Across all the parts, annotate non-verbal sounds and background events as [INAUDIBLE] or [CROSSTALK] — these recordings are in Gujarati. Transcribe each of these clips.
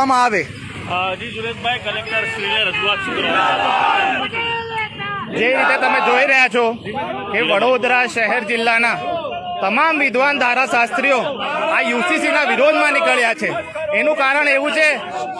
વેચવામાં આવે? જી સુરેશભાઈ કલેક્ટર શ્રીને રજૂઆત જે રીતે તમે જોઈ રહ્યા છો કે વડોદરા શહેર જિલ્લાના તમામ વિદ્વાન ધારાશાસ્ત્રીઓ આ યુસીસીના વિરોધમાં નીકળ્યા છે. એનું કારણ એવું છે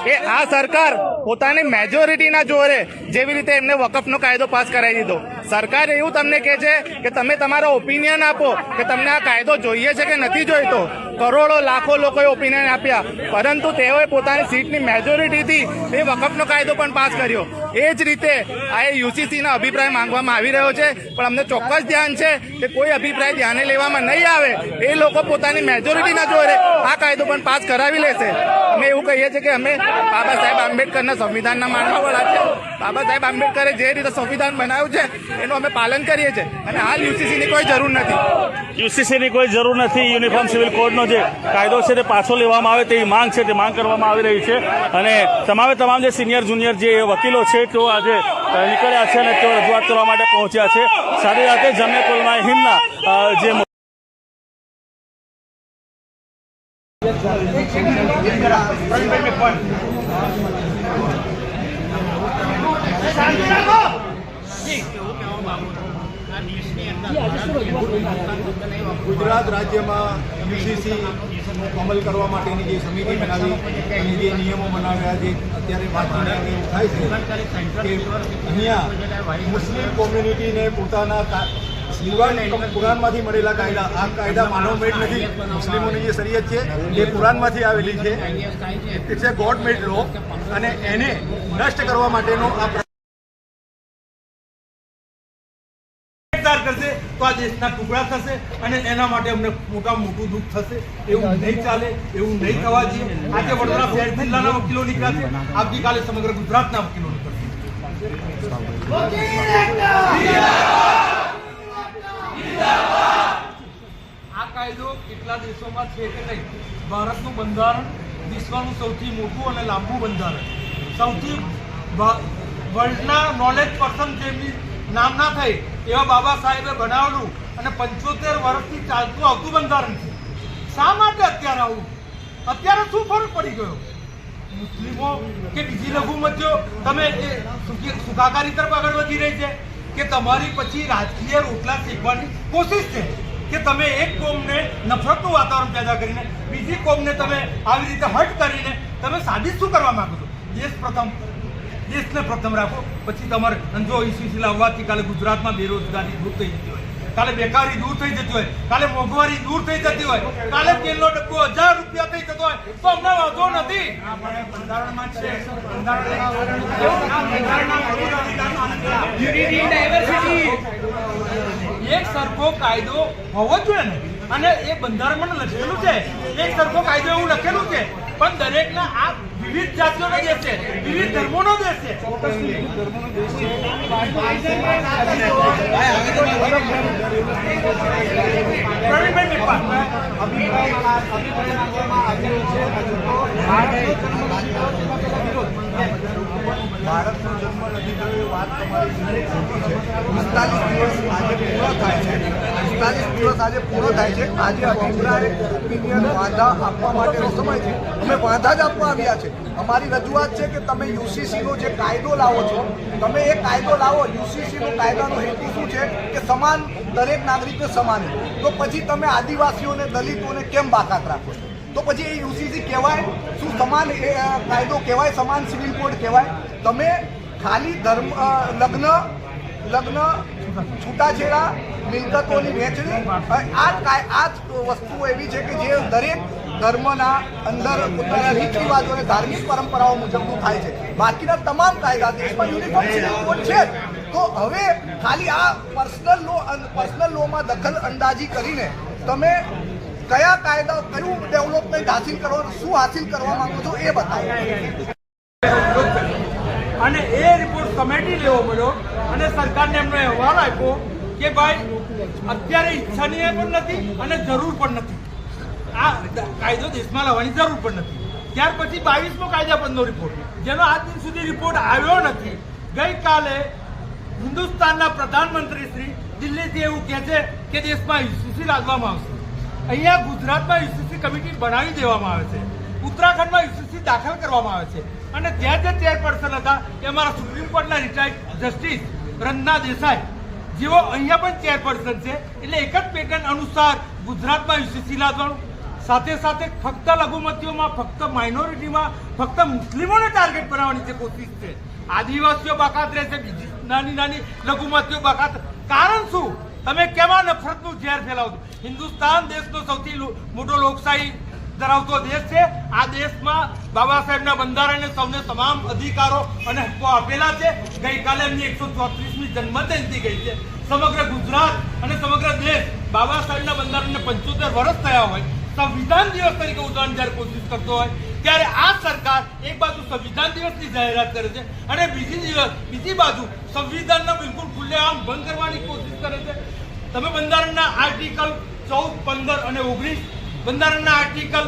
કે આ સરકાર પોતાની મેજોરિટીના જોરે જેવી રીતે એમને વકફનો કાયદો પાસ કરાવી દીધો. સરકાર એવું તમને કહે છે કે તમે તમારો ઓપિનિયન આપો કે તમને આ કાયદો જોઈએ છે કે નથી જોઈતો. કરોડો, લાખો લોકોએ ઓપિનિયન આપ્યા. પરંતુ તેઓએ પોતાની સીટની મેજોરિટીથી એ વકફનો કાયદો પણ પાસ કર્યો. એ જ રીતે આ યુસીસીના અભિપ્રાય માંગવામાં આવી રહ્યો છે. પણ અમને ચોક્કસ ધ્યાન છે કે કોઈ અભિપ્રાય ધ્યાને લેવામાં નહીં આવે. એ લોકો પોતાની મેજોરિટીના જોડે આ કાયદો પણ પાસ કરાવી લેશે. અમે એવું કહીએ છીએ કે અમે બાબા સાહેબ આંબેડકરના સંવિધાનના માનવાવાળા છે. બાબા સાહેબ આંબેડકરે જે રીતે સંવિધાન બનાવ્યું છે, એનું અમે પાલન કરીએ છીએ. અને હાલ યુસીસીની કોઈ જરૂર નથી. યુસીસીની કોઈ જરૂર નથી, યુનિફોર્મ સિવિલ કોડનો જે કાયદો છે તે પાછો લેવામાં આવે તેવી માંગ છે તે માંગ કરવામાં આવી રહી છે. અને તમામે તમામ જે સિનિયર, જુનિયર જે વકીલો છે, તેઓ આજે નીકળ્યા છે અને તેઓ રજૂઆત કરવા માટે પહોંચ્યા છે. સાથે સાથે જમિયતુલમા હિંદના જે ગુજરાત રાજ્યમાં યુસીસી અમલ કરવા માટેની જે સમિતિ બનાવી અને જે નિયમો બનાવ્યા જે અત્યારે વાંચીને થાય છે કે અહીંયા મુસ્લિમ કોમ્યુનિટીને પોતાના કુરાનમાંથી મળેલા કાયદા, આ કાયદા માનવ મેડ નથી. મુસ્લિમોની જે શરીયત છે એ કુરાનમાંથી આવેલી છે. ઇટ્સ એ ગોડ મેડ લો અને એને નષ્ટ કરવા માટેનો આ કરશે તો આ દેશના ટુકડા થશે અને એના માટે અમને મોટા મોટું દુઃખ થશે. એવું નહીં ચાલે, એવું નહીં થવા જોઈએ આજે વડોદરા શહેર જિલ્લાના વકીલો નીકળ્યા આવતીકાલે સમગ્ર ગુજરાતના વકીલો નીકળશે. આ કાયદો કેટલા દેશોમાં છે કે નહીં? ભારતનું બંધારણ વિશ્વનું સૌથી મોટું અને લાંબુ બંધારણ. સૌથી વર્લ્ડના નોલેજ પર્સન જેમની નામ ના થઈ એવા બાબા સાહેબે બનાવેલું અને પંચોતેર વર્ષથી ચાલતું આવતું બંધારણ છે. શા માટે અત્યારે આવું? અત્યારે શું ફરક પડી ગયો? મુસ્લિમો કે બીજી લઘુમતીઓ તમે સુખાકારી તરફ આગળ વધી રહી છે કે તમારી પછી રાજકીય રોટલા શીખવાની કોશિશ છે? કે તમે એક કોમને નફરતનું વાતાવરણ પેદા કરીને, બીજી કોમને તમે આવી રીતે હટ કરીને તમે સાબિત શું કરવા માંગો છો? દેશ પ્રથમ દેશને પ્રથમ રાખો. પછી તમારે અંજો જો ઈસીસી લાવવાથી કાલે ગુજરાતમાં બેરોજગારી દૂર થઈ જતી હોય. કાલે બેકારી દૂર થઈ જતી હોય. કાલે મોંઘવારી દૂર થઈ જતી હોય. કાલે તેલનો ડબ્બો હજાર રૂપિયા થઈ જતો હોય. તો અમને વાંધો નથી. બંધારણમાં એક સરખો કાયદો હોવો જોઈએ ને. અને એ બંધારણમાં લખેલું છે. એક સરખો કાયદો એવું લખેલું છે. પણ દરેકના આ વિવિધ જાતિઓનો દેશ છે વિવિધ ધર્મોનો દેશ છે પ્રવીણભાઈ મેપાર. ભારતનો જન્મ નથી થયો એ વાત તમારી પિસ્તાલીસ દિવસ આજે પૂરો થાય છે. પિસ્તાલીસ દિવસ આજે પૂરો થાય છે. આજે અભિપ્રાય ઓપિનિયન વાંધા આપવા માટેનો સમય છે. અમે વાંધા જ આપવા આવ્યા છે. અમારી રજૂઆત છે કે તમે યુસીસીનો જે કાયદો લાવો છો, તમે એ કાયદો લાવો, યુસીસીનો કાયદાનો હેતુ શું છે કે સમાન દરેક નાગરિકને સમાન તો પછી તમે આદિવાસીઓને, દલિતોને કેમ બાકાત રાખો છો? તો પછી એ યુસીસી કહેવાય, શું સમાન કાયદો કહેવાય, સમાન સિવિલ કોડ કહેવાય. તમે ખાલી ધર્મ લગ્ન લગ્ન, છૂટાછેડા, મિલકતોની વહેંચણી આ કાય- આ વસ્તુઓ એવી છે કે જે દરેક ધર્મના અંદર રીત રિવાજો અને ધાર્મિક પરંપરાઓ મુજબનું થાય છે. બાકીના તમામ કાયદા દેશમાં યુનિફોર્મ છે તો હવે ખાલી આ પર્સનલ લો પર્સનલ લોમાં દખલ અંદાજી કરીને તમે કયા કાયદા, કયું ડેવલપમેન્ટ હાસિલ કરવાનું, શું હાસિલ કરવા માંગો છો એ બતાવો. અને એ રિપોર્ટ કમિટી લેવો પડ્યો અને સરકારને એમનો અહેવાલ આપ્યો કે ભાઈ, અત્યારે ઈચ્છનીય પણ નથી અને જરૂર પણ નથી. આ કાયદો દેશમાં લાવવાની જરૂર પણ નથી. ત્યાર પછી બાવીસમો કાયદાબંધનો રિપોર્ટ જેનો આજ દિન સુધી રિપોર્ટ આવ્યો નથી. ગઈકાલે હિન્દુસ્તાનના પ્રધાનમંત્રી શ્રી દિલ્હીથી એવું કહે છે કે દેશમાં યુસીસી લાદવામાં આવશે. અહીંયા ગુજરાતમાં યુસીસી કમિટી બનાવી દેવામાં આવે છે. ઉત્તરાખંડમાં યુસીસી દાખલ કરવામાં આવે છે. અને ત્યાં જે ચેરપર્સન હતા, એ અમારા સુપ્રીમ કોર્ટના રિટાયર્ડ જસ્ટિસ રંજના દેસાઈ. જેઓ અહીંયા પણ ચેરપર્સન છે, એટલે એક જ પેટર્ન અનુસાર ગુજરાતમાં યુસીસી લાદવાનું. સાથે સાથે ફક્ત લઘુમતીઓમાં, ફક્ત માઇનોરિટીમાં ફક્ત મુસ્લિમોને ટાર્ગેટ બનાવવાની જે કોશિશ છે. આદિવાસીઓ બાકાત રહેશે, બીજી નાની નાની લઘુમતીઓ બાકાત. કારણ શું? તમે કેવા નફરતનું ઝેર ફેલાવો હિન્દુસ્તાન દેશનો સૌથી મોટો લોકશાહી ધરાવતો દેશ છે. આ દેશમાં બાબા સાહેબના બંધારણને સૌને તમામ અધિકારો અને હક્કો આપેલા છે. ગઈકાલે એમની એકસો ચોત્રીસમી જન્મજયંતિ ગઈ છે. સમગ્ર ગુજરાત અને સમગ્ર દેશ બાબા સાહેબના બંધારણને પંચોતેર વર્ષ થયા હોય, સંવિધાન દિવસ તરીકે ઉજવવાની જ્યારે કોશિશ કરતો હોય, ત્યારે આ સરકાર એક બાજુ સંવિધાન દિવસની જાહેરાત કરે છે અને બીજી દિવસ બીજી બાજુ સંવિધાનના બિલકુલ ખુલ્લેઆમ ભંગ કરવાની કોશિશ કરે છે? તમે બંધારણના આર્ટિકલ ચૌદ, પંદર અને ઓગણીસ, બંધારણના આર્ટિકલ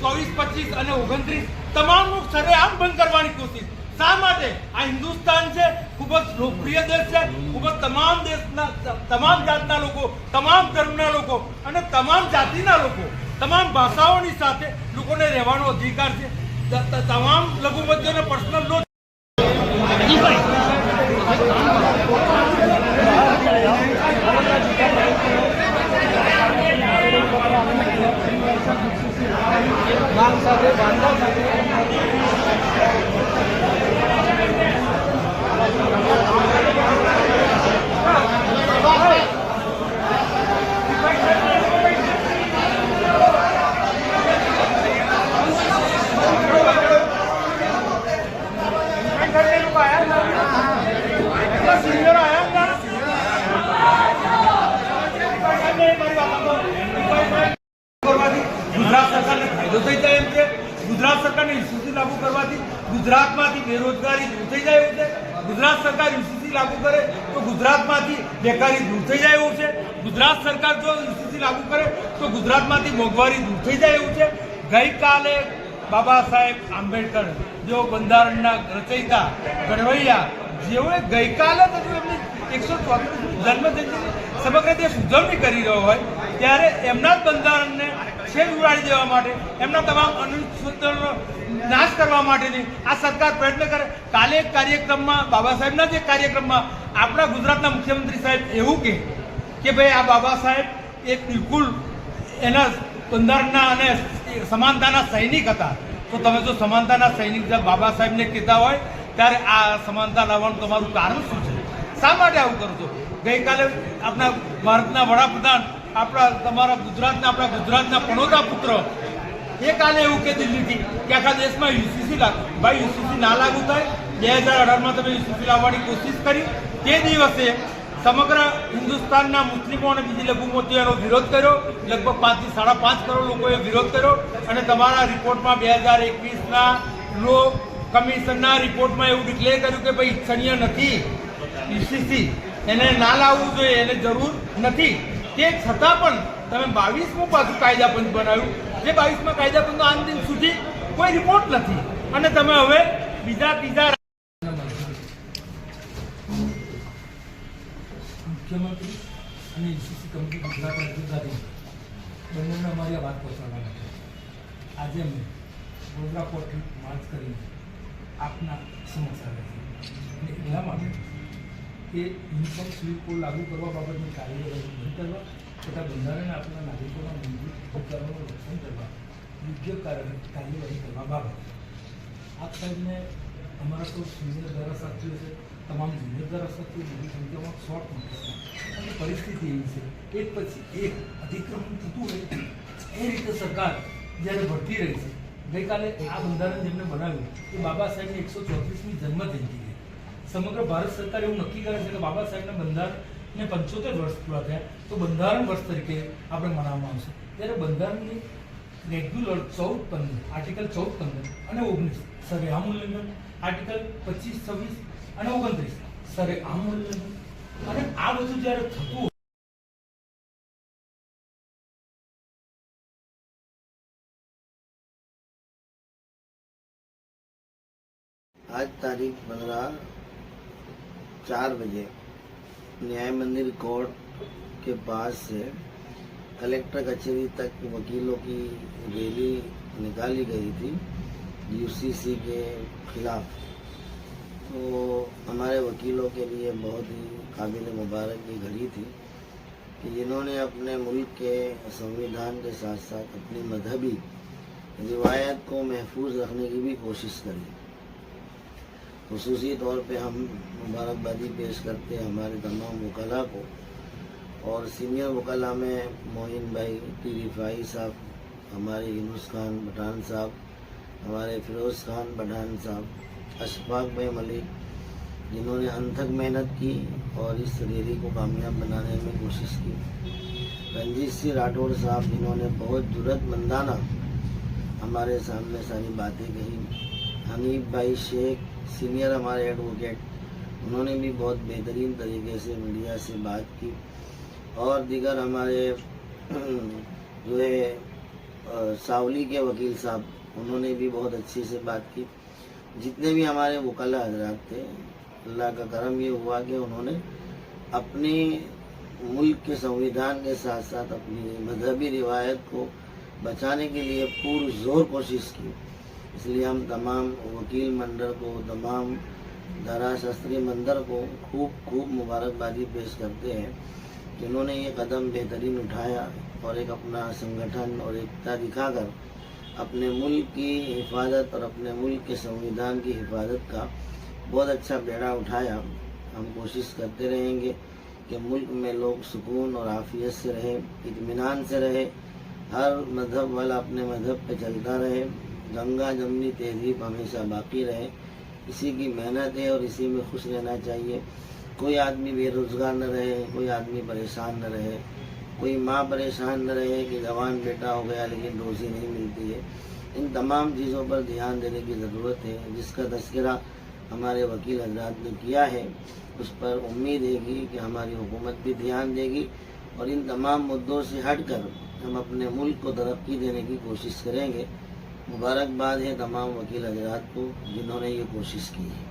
ચોવીસ, પચીસ અને ઓગણત્રીસ તમામનું સરેઆમ ભંગ કરવાની કોશિશ. શા માટે? આ હિન્દુસ્તાન છે, ખૂબ જ લોકપ્રિય દેશ છે, ખૂબ જ તમામ દેશના, તમામ જાતના લોકો, તમામ ધર્મના લોકો અને તમામ જાતિના લોકો, તમામ ભાષાઓની સાથે લોકોને રહેવાનો અધિકાર છે. તમામ લઘુમતીઓને પર્સનલ લો સિનિયર આયા કરવાથી ગુજરાત સરકારને ફાયદો થઈ જાય એમ છે ગુજરાત સરકારને યુસીસી લાગુ કરવાથી ગુજરાતમાંથી બેરોજગારી દૂર થઈ જાય એવું છે ગુજરાત સરકાર લાગુ કરે તો ગુજરાતમાંથી બેકારી દૂર થઈ જાય એવું છે? ગુજરાત સરકાર જો યુસીસી લાગુ કરે તો ગુજરાતમાંથી મોંઘવારી દૂર થઈ જાય એવું છે? ગઈકાલે બાબા સાહેબ આંબેડકર, જેઓ બંધારણના રચયિતા, ઘડવૈયા, જેઓએ ગઈકાલે જ એમની એકસો ચોત્રીસમી જન્મજયંતિની સમગ્ર દેશ ઉજવણી કરી રહ્યો હોય, ત્યારે એમના જ બંધારણને છેદ ઉડાડી દેવા માટે એમના તમામ અનુચ્છેદોનો નાશ કરવા માટેની આ સરકાર પ્રયત્ન કરે. કાલે એક કાર્યક્રમમાં બાબા સાહેબના જ એક કાર્યક્રમમાં આપણા ગુજરાતના મુખ્યમંત્રી સાહેબ એવું કહે કે ભાઈ આ બાબા સાહેબ એક બિલકુલ એના બંધારણના અને સમાનતાના સૈનિક હતા. તો તમે જો સમાનતાના સૈનિક બાબા સાહેબને કહેતા હોય, ત્યારે આ સમાનતા લાવવાનું તમારું કારણ શું છે? શા માટે આવું કરો છો? ગઈકાલે આપણા ભારતના વડાપ્રધાન, આપણા, તમારા ગુજરાતના, આપણા ગુજરાતના પણોતા પુત્ર એ કાલે એવું કે દિલ્હીથી કે આખા દેશમાં યુસીસી લાગુ. ભાઈ યુસીસી ના લાગુ થાય. બે હજાર અઢારમાં તમે યુસીસી લાવવાની કોશિશ કરી. તે દિવસે સમગ્ર હિન્દુસ્તાનના મુસ્લિમો અને બીજી લઘુમતીઓ એનો વિરોધ કર્યો. લગભગ પાંચથી સાડા પાંચ કરોડ લોકોએ વિરોધ કર્યો. અને તમારા રિપોર્ટમાં બે હજાર એકવીસના લો કમિશનના રિપોર્ટમાં એવું ડિક્લેર કર્યું કે ભાઈ, ઈચ્છનીય નથી યુસીસી એને ના લાવવું જોઈએ, એને જરૂર નથી. તે છતાં પણ તમે બાવીસમું પાછું કાયદા પંચ બનાવ્યું. જે બાવીસમાં કાયદા પંચનો આજ દિન સુધી કોઈ રિપોર્ટ નથી. અને તમે હવે બીજા ત્રીજા મુખ્યમંત્રી અને એનસીસી કમિટી ગુજરાત અધિકારી બંનેને અમારી વાત પહોંચાડવાના છે આજે અમે વડોદરા કોર્ટથી માર્ચ કરીને આપના સમક્ષ આવ્યા છીએ. અને એટલા માટે કે સિવિલ કોડ લાગુ કરવા બાબતની કાર્યવાહી બંધ બંધારણ આપણા નાગરિકોના મૂળભૂત અધિકારોનું રક્ષણ કરવા, યોગ્ય કાર્ય- કાર્યવાહી કરવા બાબત. આપ સાહેબને અમારા તો સિનિયર ધારાશાસ્ત્રીઓ છે, તમામ જુનિયર ધારાશાસ્ત્રીઓ મોટી સંખ્યામાં શોર્ટ નોટિસમાં અને પરિસ્થિતિ એવી છે એક પછી એક અતિક્રમણ થતું હોય એ રીતે સરકાર જ્યારે ભરતી રહી છે, ગઈકાલે આ બંધારણ જેમને બનાવ્યું, એ બાબા સાહેબની એકસો ચોત્રીસમી જન્મ છે. સમગ્ર ભારત સરકાર એવું નક્કી કરે છે કે બાબા સાહેબના ને પંચોતેર વર્ષ પૂરા થયા, તો બંધારણ વર્ષ તરીકે આપણે મનાવવામાં આવશે. ત્યારે બંધારણની રેગ્યુલર ચૌદ પંદર આર્ટિકલ ચૌદ પંદર અને ઓગણીસ સરે આમ આર્ટિકલ પચીસ, છવ્વીસ અને ઓગણત્રીસ સરે આમ અને આ બધું જ્યારે થતું આજ તારીખ પંદર ચાર વાગ્યે न्याय मंदिर कोर्ट के पास से कलेक्टर कचहरी तक वकीलों की रैली निकाली गई थी यूसीसी के खिलाफ। तो हमारे वकीलों के लिए बहुत ही काबिल मुबारक की घड़ी थी कि जिन्होंने अपने मुल्क के संविधान के साथ साथ अपनी मजहबी रिवायत को महफूज रखने की भी कोशिश करी। खसूसी तौर पे हम मुबारकबादी पेश करते हैं हमारे तमाम वकला को। और सीनियर वकला में मोइन भाई टी रिफाई साहब, हमारे यूनुस खान पठान साहब, हमारे फिरोज़ खान पठान साहब, अशफाक भाई मलिक, जिन्होंने अनथक मेहनत की और इस रैली को कामयाब बनाने में कोशिश की। रंजीत सिंह राठौर साहब, जिन्होंने बहुत जरूरतमंदाना हमारे सामने सारी बातें कही। हनीफ भाई शेख सीनियर हमारे एडवोकेट उन्होंने भी बहुत बेहतरीन तरीके से मीडिया से बात की। और दीगर हमारे, [CLEARS THROAT] जो है सावली के वकील साहब, उन्होंने भी बहुत अच्छे से बात की। जितने भी हमारे वकला हजरात थे, अल्लाह का करम ये हुआ कि उन्होंने अपने मुल्क के संविधान के साथ साथ अपनी मजहबी रिवायत को बचाने के लिए पुरजोर कोशिश की। इसलिए हम तमाम वकील मंडल को, तमाम धारा शास्त्री मंडल को खूब खूब मुबारकबादी पेश करते हैं कि उन्होंने ये कदम बेहतरीन उठाया और एक अपना संगठन और एकता दिखाकर अपने मुल्क की हिफाजत और अपने मुल्क के संविधान की हिफाजत का बहुत अच्छा बेड़ा उठाया। हम कोशिश करते रहेंगे कि मुल्क में लोग सुकून और आफियत से रहे इतमान से रहे, हर मज़हब वाला अपने मज़हब पे चलता रहे। गंगा जमनी तहजीब हमेशा बाकी रहे। इसी की मेहनत है और इसी में खुश रहना चाहिए। कोई आदमी बेरोजगार न रहे, कोई आदमी परेशान न रहे। कोई माँ परेशान न रहे कि जवान बेटा हो गया लेकिन रोज़ी नहीं मिलती है। इन तमाम चीज़ों पर ध्यान देने की ज़रूरत है, जिसका तस्करा हमारे वकील हजरात ने किया है। उस पर उम्मीद है कि हमारी हुकूमत भी ध्यान देगी और इन तमाम मुद्दों से हटकर हम अपने मुल्क को तरक्की देने की कोशिश करेंगे। मुबारकबाद है तमाम वकील हजरात को जिन्होंने ये कोशिश की है